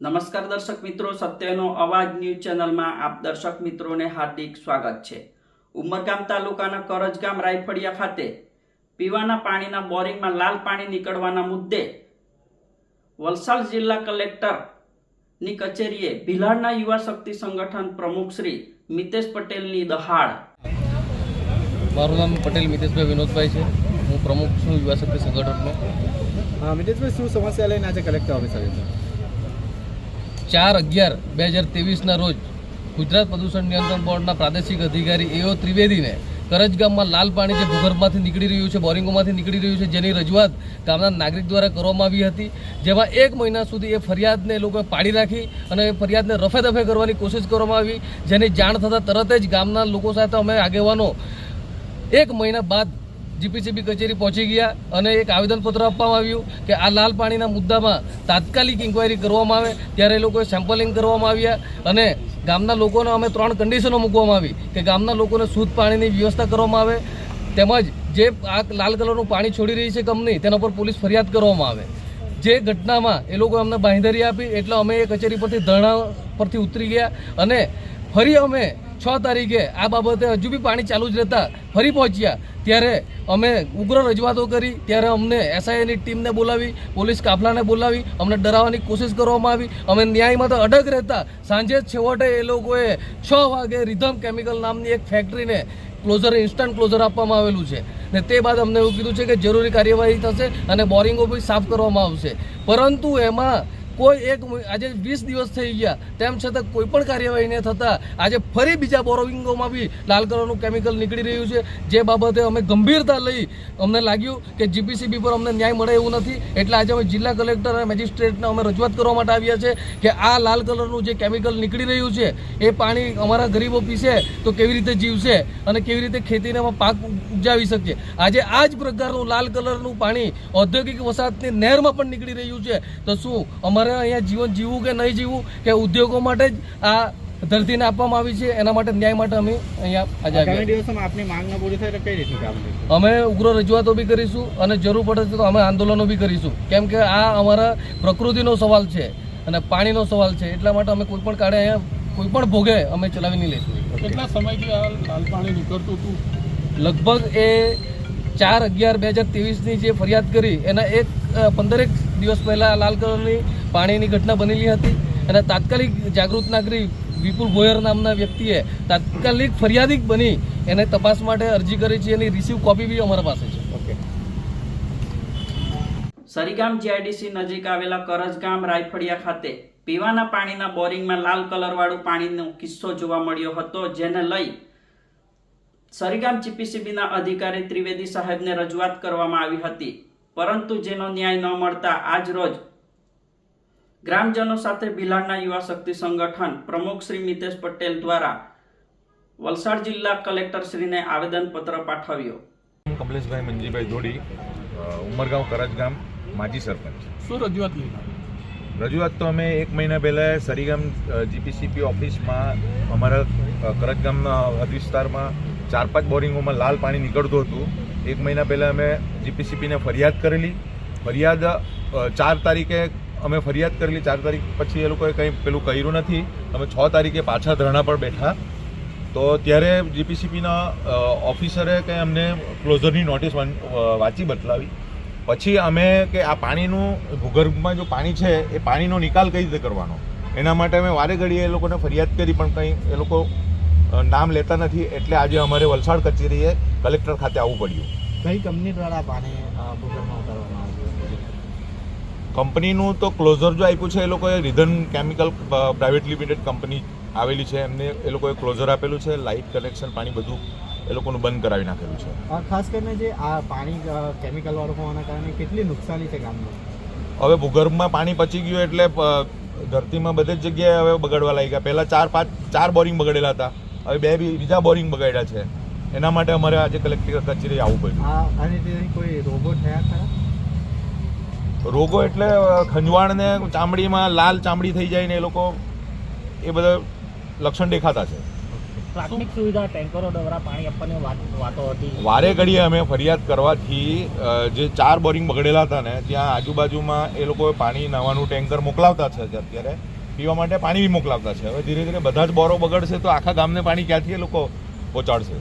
નમસ્કાર દર્શક મિત્રો સત્યનો અવાજ ન્યૂઝ ચેનલમાં આપ દર્શક મિત્રોને હાર્દિક સ્વાગત છે. ઉમરગામ તાલુકાના કરજગામ રાયફળિયા ખાતે પીવાના પાણીના બોરિંગમાં લાલ પાણી નીકળવાના મુદ્દે વલસાડ જિલ્લા કલેક્ટરની કચેરીએ ભિલાડના યુવા શક્તિ સંગઠન પ્રમુખ શ્રી મિતેશ પટેલની દહાડ. મારું નામ પટેલ મિતેશભાઈ વિનોદભાઈ છે. હું પ્રમુખ છું યુવા શક્તિ સંગઠનનો. હા મિતેશભાઈ શું સમસ્યા લઈને આજે કલેક્ટર ઓફિસ આવ્યો છે? ચાર અગિયાર બે હજાર ત્રેવીસના રોજ ગુજરાત પ્રદૂષણ નિયંત્રણ બોર્ડના પ્રાદેશિક અધિકારી એઓ ત્રિવેદીને કરજ ગામમાં લાલ પાણી જે ભૂગર્ભમાંથી નીકળી રહ્યું છે, બોરિંગોમાંથી નીકળી રહ્યું છે, જેની રજૂઆત ગામના નાગરિક દ્વારા કરવામાં આવી હતી, જેમાં એક મહિના સુધી એ ફરિયાદને લોકોએ પાડી રાખી અને એ ફરિયાદને રફે દફે કરવાની કોશિશ કરવામાં આવી, જેની જાણ થતાં તરત જ ગામના લોકો સાથે અમે આગેવાનો એક મહિના બાદ જીપીસીબી કચેરી પહોંચી ગયા અને એક આવેદનપત્ર આપવામાં આવ્યું કે આ લાલ પાણીના મુદ્દામાં તાત્કાલિક ઇન્કવાયરી કરવામાં આવે, ત્યારે એ લોકોએ સેમ્પલિંગ કરવામાં આવ્યા અને ગામના લોકોને અમે ત્રણ કન્ડિશનો મૂકવામાં આવી કે ગામના લોકોને શુદ્ધ પાણીની વ્યવસ્થા કરવામાં આવે, તેમજ જે આ લાલ કલરનું પાણી છોડી રહી છે કંપની, તેના પર પોલીસ ફરિયાદ કરવામાં આવે. જે ઘટનામાં એ લોકો અમને બાંધરી આપી, એટલે અમે એ કચેરી પરથી ધરણા પરથી ઉતરી ગયા અને ફરી અમે છ તારીખે આ બાબતે હજુ બી પાણી ચાલુ જ રહેતા ફરી પહોંચ્યા. ત્યારે અમે ઉગ્ર રજૂઆતો કરી, ત્યારે અમને એસઆઈની ટીમને બોલાવી, પોલીસ કાફલાને બોલાવી, અમને ડરાવવાની કોશિશ કરવામાં આવી. અમે ન્યાયમાં તો અડગ રહેતા. સાંજે છેવટે એ લોકોએ છ વાગે રિધમ કેમિકલ નામની એક ફેક્ટરીને ક્લોઝર, ઇન્સ્ટન્ટ ક્લોઝર આપવામાં આવેલું છે. ને તે બાદ અમને એવું કીધું છે કે જરૂરી કાર્યવાહી થશે અને બોરિંગો બી સાફ કરવામાં આવશે. પરંતુ એમાં કોઈ એક આજે વીસ દિવસ થઈ ગયા, તેમ છતાં કોઈ પણ કાર્યવાહી ન થતાં. આજે ફરી બીજા બોરોવિંગોમાં બી લાલ કલરનું કેમિકલ નીકળી રહ્યું છે. જે બાબતે અમે ગંભીરતા લઈ અમને લાગ્યું કે જીપીસીબી પર અમને ન્યાય મળે એવું નથી. એટલે આજે અમે જિલ્લા કલેક્ટર અને મેજિસ્ટ્રેટને અમે રજૂઆત કરવા માટે આવ્યા છે કે આ લાલ કલરનું જે કેમિકલ નીકળી રહ્યું છે, એ પાણી અમારા ગરીબો પીશે તો કેવી રીતે જીવશે અને કેવી રીતે ખેતીને પાક ઉપજાવી શકશે આજે આ જ પ્રકારનું લાલ કલરનું પાણી ઔદ્યોગિક વસાહતની નહેરમાં પણ નીકળી રહ્યું છે. તો શું અમારે અહીંયા જીવન જીવવું કે નહીં જીવવું કે ઉદ્યોગો માટે જ આ ધરતીને આપવામાં આવી છે એના માટે ન્યાય માટે અમે અહીંયા આજે આગામી દિવસોમાં આપની માંગ ન પૂરી થાય તો કઈ રીતે કામ અમે ઉગ્ર રજૂઆતો બી કરીશું અને જરૂર પડે તો અમે આંદોલનો બી કરીશું. કેમ કે આ અમારા પ્રકૃતિનો સવાલ છે અને પાણીનો સવાલ છે એટલા માટે અમે કોઈ પણ કાળે અહીંયા કોઈ પણ ભોગે અમે ચલાવી નહીં લઈશું. કેટલા સમયથી આ લાલ પાણી નીકળતું હતું? લગભગ એ ચાર અગિયાર બે હજાર ત્રેવીસની જે ફરિયાદ કરી એના એક પંદરેક દિવસ પહેલાં લાલ કલરની પાણીની ઘટના બનેલી હતી અને તાત્કાલિક જાગૃત નાગરિક વિપુલ ભોયર નામના વ્યક્તિએ તાત્કાલિક ફરિયાદી બની એને તપાસ માટે અરજી કરી છે એની રિસીવ કોપી બી અમારા પાસે છે. ઓકે સરીગામ જીઆઈડીસી નજીક આવેલા કરજગામ રાયફળિયા ખાતે પીવાના પાણીના બોરિંગમાં લાલ કલરવાળું પાણીનો કિસ્સો જોવા મળ્યો હતો જેને લઈ સરીગામ જીપીસીબીના અધિકારી ત્રિવેદી સાહેબને રજૂઆત કરવામાં આવી હતી. પરંતુ જેનો ન્યાય ન મળતા આજ રોજ ગ્રામજનો સાથે બિલાડના યુવા શક્તિ સંગઠન પ્રમુખ શ્રી મિતેશ પટેલ દ્વારા વલસાડ જિલ્લા કલેક્ટર શ્રીને આવેદનપત્ર પાઠવ્યો. કમલેશભાઈ મંજીભાઈ ધોડી ઉમરગાંવ ઉમરગાંવ કરજગામ માજી સરપંચ. શું રજૂઆત રજૂઆત તો અમે એક મહિના પહેલાં સરીગામ જીપીસીપી ઓફિસમાં અમારા કરજ કરજગામના હદ વિસ્તારમાં ચાર પાંચ બોરિંગોમાં લાલ પાણી નીકળતું હતું. એક મહિના પહેલાં અમે જીપીસીપીને ફરિયાદ કરેલી. ફરિયાદ ચાર તારીખે અમે ફરિયાદ કરેલી ચાર તારીખ પછી એ લોકોએ કંઈ પેલું કર્યું નથી. અમે છ તારીખે પાછા ધરણા પર બેઠા. તો ત્યારે જીપીસીપીના ઓફિસરે કંઈ અમને ક્લોઝરની નોટિસ વાંચી બતલાવી પછી અમે કે આ પાણીનું, ભૂગર્ભમાં જો પાણી છે, એ પાણીનો નિકાલ કઈ રીતે કરવાનો? એના માટે અમે વારે ઘડીએ એ લોકોને ફરિયાદ કરી પણ કંઈ એ લોકો નામ લેતા નથી. એટલે આજે અમારે વલસાડ કચેરીએ કલેક્ટર ખાતે આવવું પડ્યું. કઈ કંપની દ્વારા પાણી ભૂગર્ભમાં ઉતારવામાં કંપનીનું તો ક્લોઝર જો આપ્યું છે એ લોકોએ Ridhan chemical private limited company આવેલી છે એમને એ લોકોએ ક્લોઝર આપેલું છે લાઇટ કનેક્શન પાણી બધું એ લોકોનું બંધ કરાવી નાખેલું છે. ખાસ કરીને જે આ પાણી કેમિકલ વાળું હોવાના કારણે કેટલી નુકસાની છે ગામમાં? હવે ભૂગર્ભમાં પાણી પચી ગયું એટલે ધરતીમાં બધે જ જગ્યાએ હવે બગડવા લાગ્યા. પહેલાં ચાર પાંચ ચાર બોરિંગ બગડેલા હતા. હવે બે બી- બીજા બોરિંગ બગાડ્યા છે. એના માટે અમારે આજે કલેક્ટર કચેરી આવવું પડ્યું. આ કોઈ રોબોટ થયા ખરા? રોગો એટલે ખંજવાળને ચામડીમાં લાલ ચામડી થઈ જાય ને એ લોકો એ બધા લક્ષણ દેખાતા છે. પ્રાથમિક સુવિધા ટેન્કરો દ્વારા પાણી આપવાની વાતો હતી. વારે ઘડીએ અમે ફરિયાદ કરવાથી જે ચાર બોરિંગ બગડેલા હતા ને ત્યાં આજુબાજુમાં એ લોકોએ પાણી નાવાનું ટેન્કર મોકલાવતા છે અત્યારે. પીવા માટે પાણી બી મોકલાવતા છે. હવે ધીરે ધીરે બધા જ બોરો બગડશે તો આખા ગામને પાણી ક્યાંથી એ લોકો પહોંચાડશે?